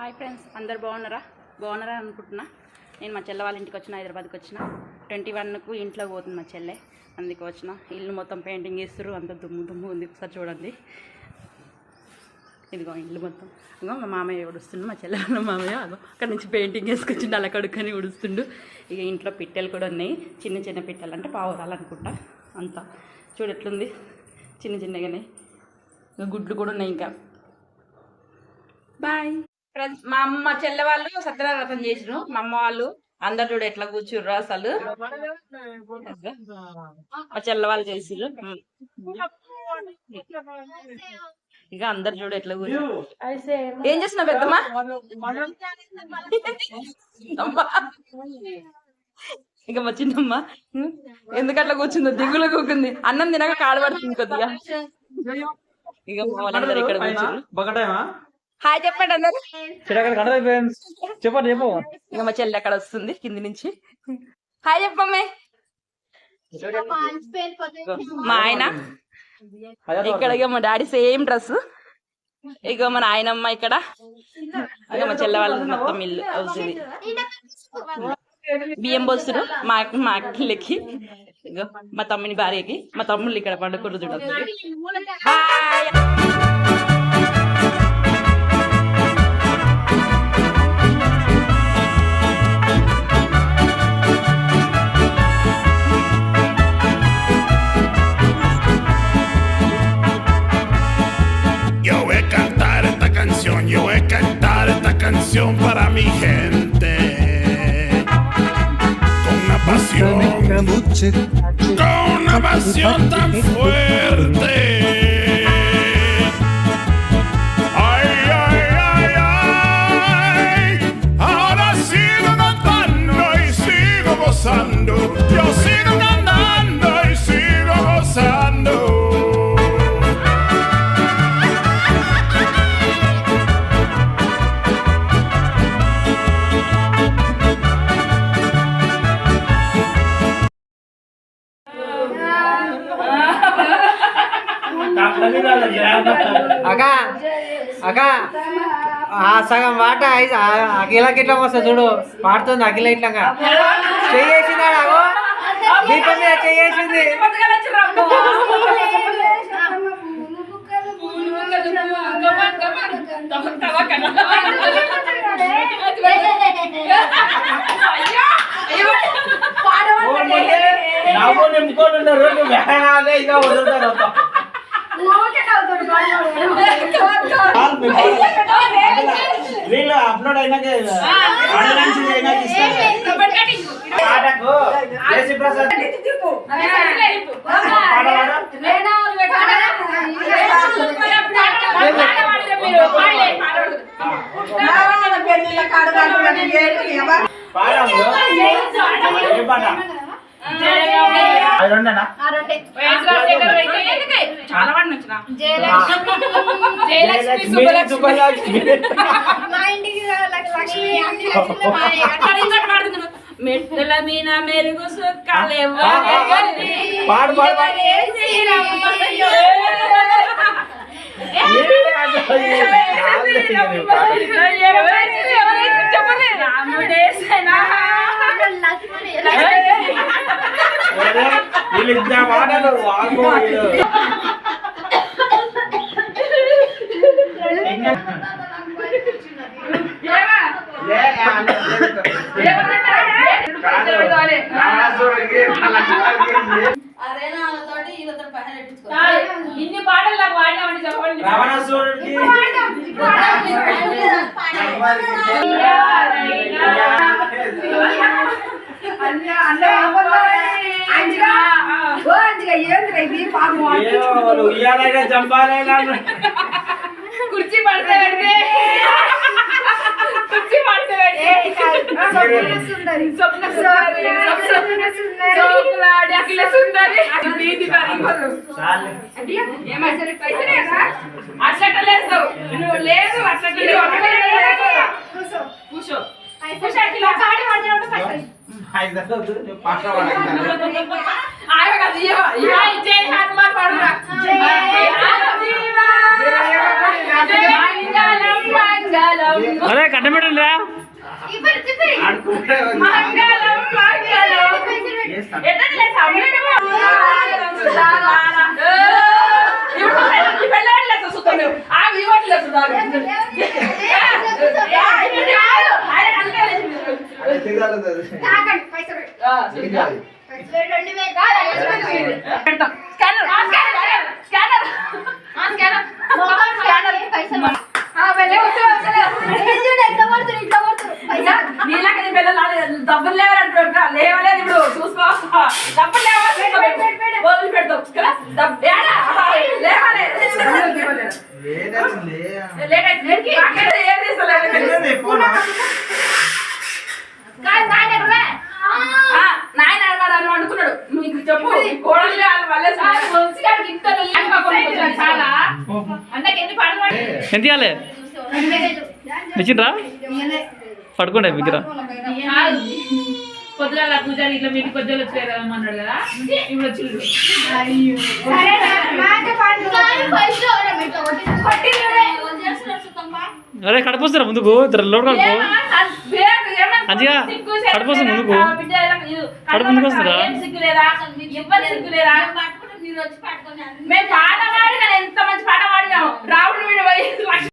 Hi friends అందరు బాగున్నారా? బాగున్నారా అనుకుంటున్నా. నేను మా చెల్లె వాళ్ళ ఇంటికి వచ్చిన హైదరాబాద్కి వచ్చిన. ట్వంటీ వన్కు ఇంట్లో పోతుంది మా చెల్లె. అందుకు వచ్చిన. ఇల్లు మొత్తం పెయింటింగ్ చేస్తారు అంత దుమ్ము దుమ్ము ఉంది ఒకసారి చూడండి. ఇదిగో ఇల్లు మొత్తం. ఇదిగో మా మామయ్య ఉడుస్తుండు మా చెల్లె వాళ్ళ మామయ్య. అగో అక్కడ నుంచి పెయింటింగ్ వేసుకొచ్చిండు అలా కడుక్కొని ఉడుస్తుండు ఇక ఇంట్లో పిట్టెలు కూడా ఉన్నాయి. చిన్న చిన్న పిట్టెలు అంటే పావురాలు అనుకుంటా. అంతా. చూడు ఎట్లుంది? చిన్న చిన్నగానే. ఇంకా గుడ్లు కూడా ఉన్నాయి ఇంకా. బాయ్. మా అమ్మ చెల్లె వాళ్ళు సత్యనారాయణ చేసిరు మా అమ్మ వాళ్ళు అందరు చూడు ఎట్లా కూర్చుర్రు అసలు. మా చెల్లె వాళ్ళు చేసిరు ఇక అందరు చూడు ఎట్లా కూర్చోరు ఏం చేస్తున్నావు పెద్దమ్మా? ఇక మా చిన్నమ్మ ఎందుకట్లా కూర్చుందో దిగులు కూకుంది. అన్నం తినక కాడబడుతుంది కొద్దిగా. ఇక మా వాళ్ళందరూ ఇక్కడ కూర్చున్నారు హాయ్ చెప్పండి అందరు చెప్పండి చెప్పు. ఇక మా చెల్లి అక్కడ వస్తుంది కింది నుంచి. హాయ్ చెప్పమ్మే. మా ఆయన. ఇక్కడ ఇక మా డాడీ సేమ్ డ్రెస్ ఇక మా నాయనమ్మ ఇక్కడ. ఇక మా చెల్లె వాళ్ళ మొత్తం ఇల్లు అవుతుంది బియ్యం పోస్తురు మా మా అక్కలకి. ఇగో మా తమ్ముని భార్యకి. మా తమ్ముళ్ళు ఇక్కడ పండుకుర్రు చూడదు canción para mi gente. Con una pasión, con una pasión tan fuerte. అక్క అక్క ఆ సగం ఆ అఖిలకి ఇట్లా వస్తా చూడు పాడుతుంది అఖిల ఇట్లా చెయ్యేసిందా నాకు? దీపం మీద చెయ్యేసింది. నవ్వు నింపుకొని ఉన్నారు నువ్వు వేరే ఇక వదులుతారు వీళ్ళు అప్లోడ్ అయినాక ఆడియన్స్ అయినాక ప్రసాద్. పాడము ఏ పాట మెట్టుల మీద మెరుగు సుక్కలేవు. పాడు పాడు వాళ్ళ కాళ్ళకి ఇన్ని పాటలు నాకు వాడినామని చెప్పండి రావణాసురుడికి కుర్చీ పడితే పెడితే. కుర్చీ పడితే స్వప్న సుందరి. అఖిల సుందరి. ప్రీతి ఏమైనా నువ్వు లేదు కూర్చో కూర్చో అఖిల పాడి పడితే ఐదు దక్కలు నువ్వు పాట పాడగలుగుతావు. ఆయన డబ్బులు లేవాలంటున్నా లేవలేదు ఇప్పుడు. చూసుకో. డబ్బులు లేవాలి వదిలి పెడతాం. కదా? డబ్బు- ఏడా? లేవాలి. లేట్ అయింది. అక్కడ ఏం తీస్తలేదు. ఆ, నాయన అన్నాడు అని అనుకున్నాడు మీకు చెప్పు. కోడలు వాళ్ళే చాలా? ఎంత ఇవ్వాలి? ఇచ్చిండ్రా? పడుకోండి దగ్గర పొద్దుగాల పూజారి ఇట్లా మీకు కొద్దిగా వచ్చారు అన్నాడు కదా? ఇప్పుడు వచ్చిండు. అరే కడపోస్తారా ముందుకు. ఇద్దరు లోడ్ కడుపు. మంచిగా కడుపు ముందుకు. కడుపు ముందుకు వస్తుందా? మేము పాట ఎంత మంచి పాట పాడినాము. రావుడు వీడు పోయి లక్ష